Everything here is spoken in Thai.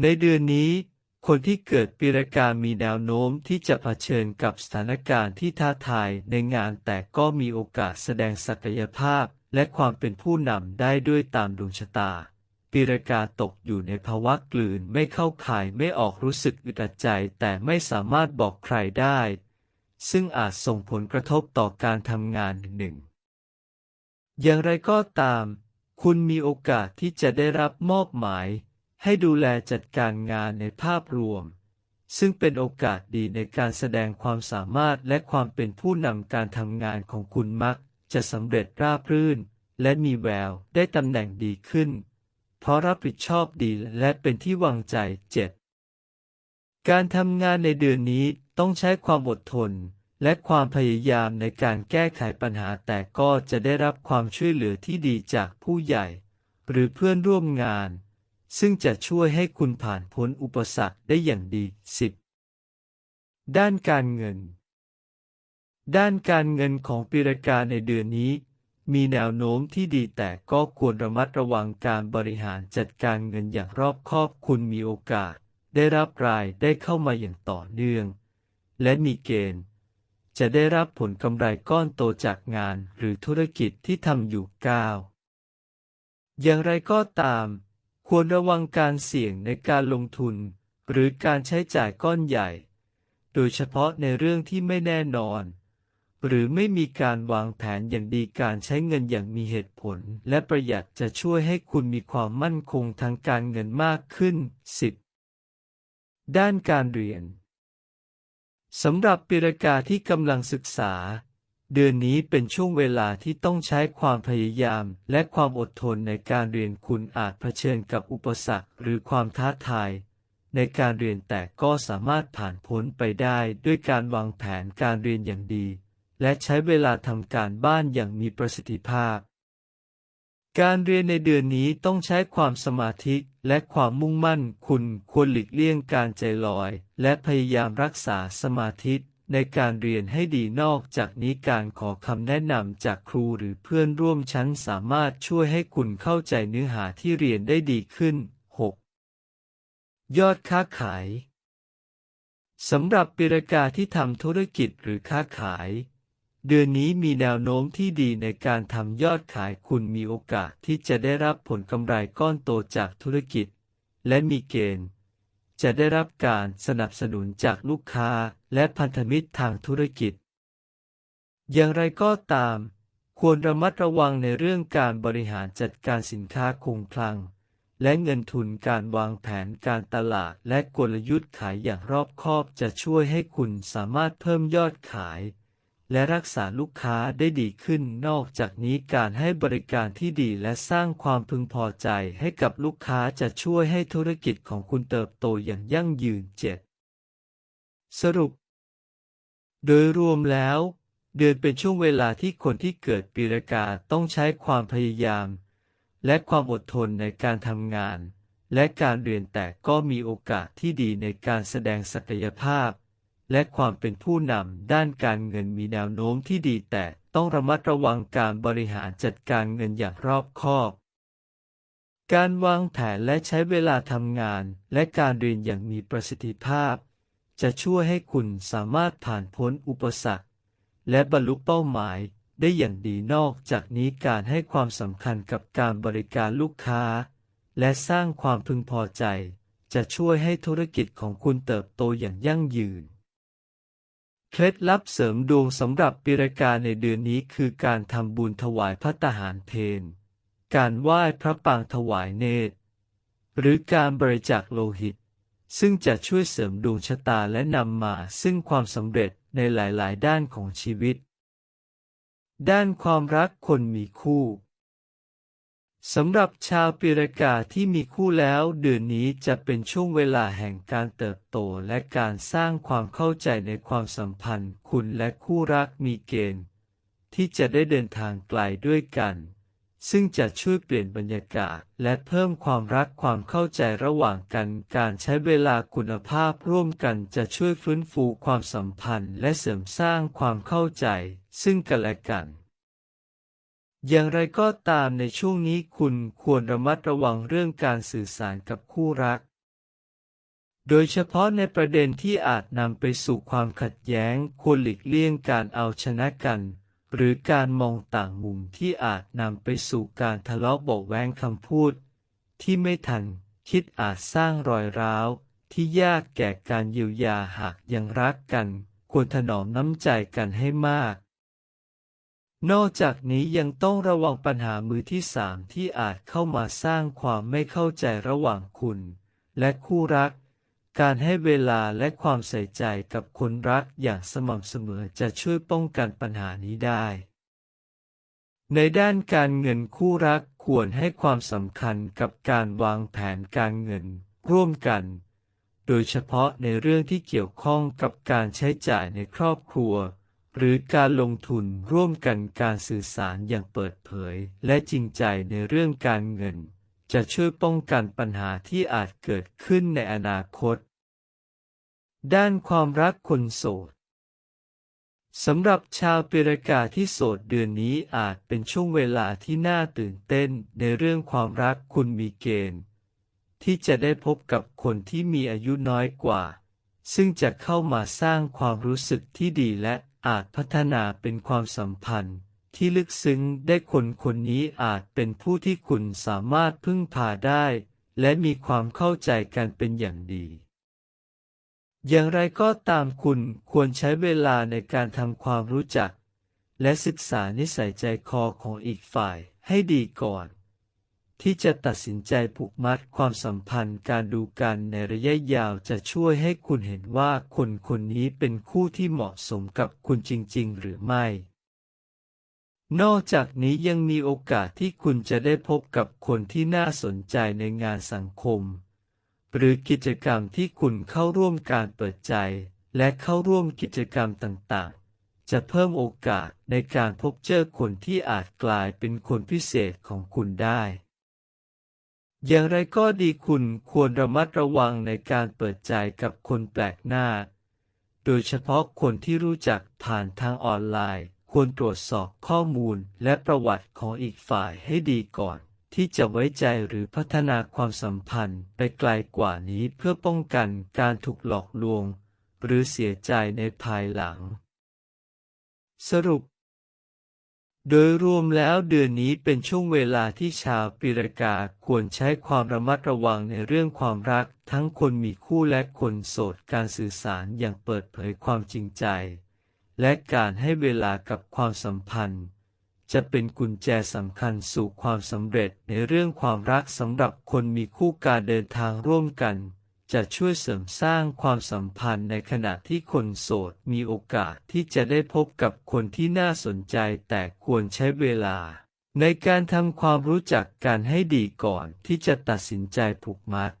ในเดือนนี้ คนที่เกิดปีรากามีแนวโน้มที่จะเผชิญกับสถานการณ์ที่ท้าทายในงานแต่ก็มีโอกาสแสดงศักยภาพและความเป็นผู้นำได้ด้วยตามดวงชะตาปีรากาตกอยู่ในภาวะกลืนไม่เข้าข่ายไม่ออกรู้สึกอึดอัดใจแต่ไม่สามารถบอกใครได้ ซึ่งอาจส่งผลกระทบต่อการทำงานหนึ่ง อย่างไรก็ตาม คุณมีโอกาสที่จะได้รับมอบหมาย ให้ดูแลจัดการงานในภาพรวม ซึ่งเป็นโอกาสดีในการแสดงความสามารถและความเป็นผู้นำการทำงานของคุณมัก จะสำเร็จราบรื่น และมีแววได้ตำแหน่งดีขึ้น เพราะรับผิดชอบดีและเป็นที่วางใจเจ็ดการทำงานในเดือนนี้ต้องใช้ความอดทน และความพยายามในการแก้ไขปัญหาแต่ก็จะได้รับความช่วยเหลือที่ดีจากผู้ใหญ่ หรือเพื่อนร่วมงาน ซึ่งจะช่วยให้คุณผ่านพ้นอุปสรรคได้อย่างดี 10. ด้านการเงิน ด้านการเงินของปีรากาในเดือนนี้ มีแนวโน้มที่ดีแต่ก็ควรระมัดระวังการบริหารจัดการเงินอย่างรอบคอบคุณมีโอกาส ได้รับรายได้เข้ามาอย่างต่อเนื่อง และมีเกณฑ์ จะได้รับผลกำไรก้อนโตจากงานหรือธุรกิจที่ทำอยู่ก้าวอย่างไรก็ตาม ควรระวังการเสี่ยงในการลงทุน หรือการใช้จ่ายก้อนใหญ่ โดยเฉพาะในเรื่องที่ไม่แน่นอน หรือไม่มีการวางแผนอย่างดีการใช้เงินอย่างมีเหตุผล และประหยัดจะช่วยให้คุณมีความมั่นคงทางการเงินมากขึ้น 10. ด้านการเรียนสำหรับปีรกาที่กำลังศึกษา เดือนนี้เป็นช่วงเวลาที่ต้องใช้ความพยายามและความอดทนในการเรียนคุณอาจเผชิญกับอุปสรรคหรือความท้าทาย ในการเรียนแต่ก็สามารถผ่านพ้นไปได้ด้วยการวางแผนการเรียนอย่างดี และใช้เวลาทำการบ้านอย่างมีประสิทธิภาพ การเรียนในเดือนนี้ต้องใช้ความสมาธิและความมุ่งมั่นคุณควรหลีกเลี่ยงการใจลอย และพยายามรักษาสมาธิ ในการเรียนให้ดีนอกจากนี้การขอคำแนะนำจากครูหรือเพื่อนร่วมชั้นสามารถช่วยให้คุณเข้าใจเนื้อหาที่เรียนได้ดีขึ้น 6. ยอดค้าขาย สำหรับปีรากาที่ทำธุรกิจหรือค้าขาย เดือนนี้มีแนวโน้มที่ดีในการทำยอดขายคุณมีโอกาสที่จะได้รับผลกำไรก้อนโตจากธุรกิจ และมีเกณฑ์ จะได้รับการสนับสนุนจากลูกค้าและพันธมิตรทางธุรกิจ อย่างไรก็ตาม ควรระมัดระวังในเรื่องการบริหารจัดการสินค้าคงคลัง และเงินทุนการวางแผนการตลาดและกลยุทธ์ขายอย่างรอบคอบจะช่วยให้คุณสามารถเพิ่มยอดขาย และรักษาลูกค้าได้ดีขึ้น นอกจากนี้การให้บริการที่ดีและสร้างความพึงพอใจให้กับลูกค้าจะช่วยให้ธุรกิจของคุณเติบโตอย่างยั่งยืนเจ็ดสรุป โดยรวมแล้ว เดือนเป็นช่วงเวลาที่คนที่เกิดปีรากาต้องใช้ความพยายาม และความอดทนในการทำงาน และการเรียนแต่ก็มีโอกาสที่ดีในการแสดงศักยภาพ และความเป็นผู้นำด้านการเงินมีแนวโน้มที่ดีแต่ต้องระมัดระวังการบริหารจัดการเงินอย่างรอบคอบ การวางแผนและใช้เวลาทำงานและการเรียนอย่างมีประสิทธิภาพ จะช่วยให้คุณสามารถผ่านพ้นอุปสรรค และบรรลุเป้าหมายได้อย่างดีนอกจากนี้การให้ความสำคัญกับการบริการลูกค้า และสร้างความพึงพอใจ จะช่วยให้ธุรกิจของคุณเติบโตอย่างยั่งยืน เคล็ดลับเสริมดวงสำหรับปีรากาในเดือนนี้คือการทำบุญถวายพระตาหารเพนการไหว้พระปางถวายเนตร หรือการบริจาคโลหิต ซึ่งจะช่วยเสริมดวงชะตาและนำมาซึ่งความสำเร็จในหลาย ๆ ด้านของชีวิต ด้านความรักคนมีคู่ สำหรับชาวปีรากาที่มีคู่แล้วเดือนนี้จะเป็นช่วงเวลาแห่งการเติบโตและการสร้างความเข้าใจในความสัมพันธ์ คุณและคู่รักมีเกณฑ์ ที่จะได้เดินทางไกลด้วยกัน ซึ่งจะช่วยเปลี่ยนบรรยากาศ และเพิ่มความรักความเข้าใจระหว่างกัน การใช้เวลาคุณภาพร่วมกันจะช่วยฟื้นฟูความสัมพันธ์ และเสริมสร้างความเข้าใจ ซึ่งกันและกัน อย่างไรก็ตามในช่วงนี้คุณควรระมัดระวังเรื่องการสื่อสารกับคู่รัก โดยเฉพาะในประเด็นที่อาจนำไปสู่ความขัดแย้งควรหลีกเลี่ยงการเอาชนะกัน หรือการมองต่างมุมที่อาจนำไปสู่การทะเลาะเบาแว้งคำพูด ที่ไม่ทันคิดอาจสร้างรอยร้าว ที่ยากแก่การเยียวยาหากยังรักกัน ควรถนอมน้ำใจกันให้มาก นอกจากนี้ยังต้องระวังปัญหามือที่สามที่อาจเข้ามาสร้างความไม่เข้าใจระหว่างคุณ และคู่รัก การให้เวลาและความใส่ใจกับคนรักอย่างสม่ำเสมอจะช่วยป้องกันปัญหานี้ได้ ในด้านการเงินคู่รักควรให้ความสำคัญกับการวางแผนการเงินร่วมกัน โดยเฉพาะในเรื่องที่เกี่ยวข้องกับการใช้จ่ายในครอบครัว หรือการลงทุนร่วมกันการสื่อสารอย่างเปิดเผย และจริงใจในเรื่องการเงิน จะช่วยป้องกันปัญหาที่อาจเกิดขึ้นในอนาคต ด้านความรักคนโสดสำหรับชาวปีรกาที่โสดเดือนนี้อาจเป็นช่วงเวลาที่น่าตื่นเต้นในเรื่องความรักคุณมีเกณฑ์ ที่จะได้พบกับคนที่มีอายุน้อยกว่า ซึ่งจะเข้ามาสร้างความรู้สึกที่ดีและ อาจพัฒนาเป็นความสัมพันธ์ที่ลึกซึ้งได้คนคนนี้อาจเป็นผู้ที่คุณสามารถพึ่งพาได้ และมีความเข้าใจกันเป็นอย่างดี อย่างไรก็ตามคุณควรใช้เวลาในการทำความรู้จัก และศึกษานิสัยใจคอของอีกฝ่ายให้ดีก่อน ที่จะตัดสินใจผูกมัดความสัมพันธ์การดูกันในระยะยาวจะช่วยให้คุณเห็นว่าคนคนนี้เป็นคู่ที่เหมาะสมกับคุณจริง ๆ หรือไม่ นอกจากนี้ยังมีโอกาสที่คุณจะได้พบกับคนที่น่าสนใจในงานสังคม หรือกิจกรรมที่คุณเข้าร่วมการเปิดใจ และเข้าร่วมกิจกรรมต่าง ๆจะเพิ่มโอกาสในการพบเจอคนที่อาจกลายเป็นคนพิเศษของคุณได้ อย่างไรก็ดีคุณควรระมัดระวังในการเปิดใจกับคนแปลกหน้า โดยเฉพาะคนที่รู้จักผ่านทางออนไลน์ ควรตรวจสอบข้อมูลและประวัติของอีกฝ่ายให้ดีก่อน ที่จะไว้ใจหรือพัฒนาความสัมพันธ์ไปไกลกว่านี้เพื่อป้องกันการถูกหลอกลวง หรือเสียใจในภายหลัง สรุป โดยรวมแล้วเดือนนี้เป็นช่วงเวลาที่ชาวปีรกาควรใช้ความระมัดระวังในเรื่องความรัก ทั้งคนมีคู่และคนโสดการสื่อสารอย่างเปิดเผยความจริงใจ และการให้เวลากับความสัมพันธ์ จะเป็นกุญแจสำคัญสู่ความสำเร็จในเรื่องความรักสำหรับคนมีคู่การเดินทางร่วมกัน จะช่วยเสริมสร้างความสัมพันธ์ในขณะที่คนโสดมีโอกาสที่จะได้พบกับคนที่น่าสนใจแต่ควรใช้เวลา ในการทำความรู้จักกันให้ดีก่อนที่จะตัดสินใจผูกมัด